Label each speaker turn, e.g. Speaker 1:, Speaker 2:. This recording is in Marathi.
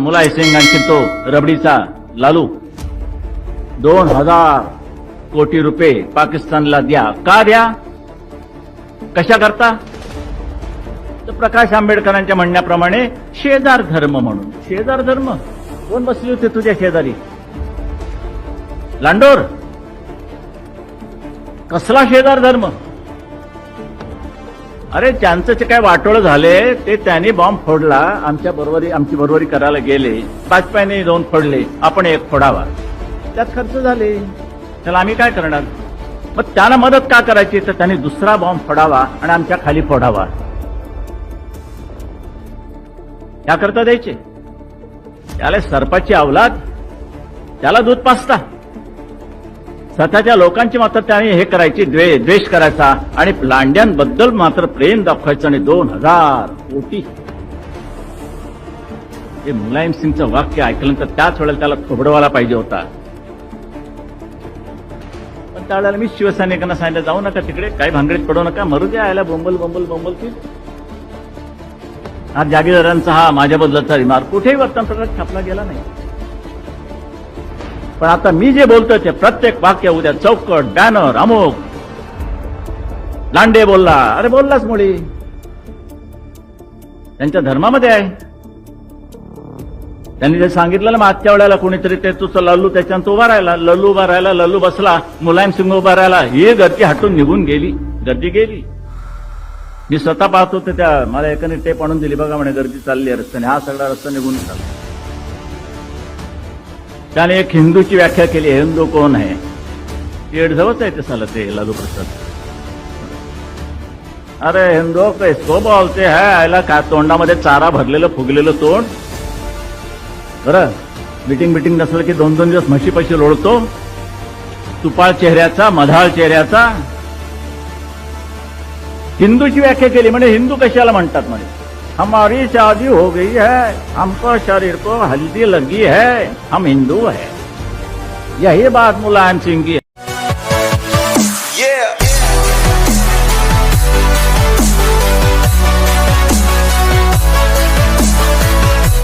Speaker 1: मुलाय सिंग आणखी तो रबडीचा लालू. दोन हजार कोटी रुपये पाकिस्तानला द्या. का द्या? कशा करता तर प्रकाश आंबेडकरांच्या म्हणण्याप्रमाणे शेजार धर्म म्हणून. शेजार धर्म? कोण बसली होते तुझ्या शेजारी? लांडोर? कसला शेजार धर्म? अरे त्यांचं जे काय वाटोळ झाले ते त्यांनी बॉम्ब फोडला. आमच्या बरोबरी आमची बरोबरी करायला गेले. वाजपेयीने दोन फोडले. आपण एक फोडावा. त्यात खर्च झाले. त्याला आम्ही काय करणार? मग त्यांना मदत का करायची? तर त्यांनी दुसरा बॉम्ब फोडावा आणि आमच्या खाली फोडावा. त्याकरता द्यायचे. त्याला सरपाची अवलाद त्याला दूध पाचता स्वतःच्या लोकांची मात्र त्याने हे करायची द्वे द्वेष करायचा आणि लांड्यांबद्दल मात्र प्रेम दाखवायचं आणि दोन हजार कोटी. हे मुलायम सिंगचं वाक्य ऐकल्यानंतर त्याच वेळेला त्याला थोबडवायला पाहिजे होता. पण त्यावेळेला मी शिवसैनिकांना सांगितलं जाऊ नका तिकडे काही भांगडीत पडू नका मरू द्या यायला बोंबल बोंबल बोंबल की हा जागीरदारांचा हा माझ्याबद्दलचा रिमार्क कुठेही वर्तमानपत्रात छापला गेला नाही. पण आता मी जे बोलतोय ते प्रत्येक वाक्य उद्या चौकट बॅनर अमुक लांडे बोलला अरे बोललाच मुळी. त्यांच्या धर्मामध्ये आहे. त्यांनी जे सांगितलं ना मागच्या वेळेला कोणीतरी ते तुझं लल्लू त्याच्यानं तो उभा राहिला. लल्लू उभा राहिला लल्लू बसला. मुलायम सिंग उभा राहिला. ही गर्दी हटून निघून गेली. गर्दी गेली. मी स्वतः पाहत होते त्या मला एकाने टेप आणून दिली. बघा म्हणे गर्दी चालली आहे रस्त्याने. हा सगळा रस्ता निघून चालला त्याने एक हिंदूची व्याख्या केली हिंदू कोण आहे? पेड जवळच आहे ते साला ते लालू प्रसाद? अरे हिंदू कैसो बोलते है? आयला का तोंडामध्ये चारा भरलेलं फुगलेलं तोंड? बरं मिटिंग मिटिंग नसलं की दोन दोन दिवस म्हशी पैसे लोळतो? तुपाळ चेहऱ्याचा मधाळ चेहऱ्याचा? हिंदूची व्याख्या केली म्हणजे हिंदू कशाला म्हणतात म्हणजे हमारी शादी हो गई है। हमको शरीर को हल्दी लगी है। हम हिंदू हैं। यही बात मुलायम सिंह की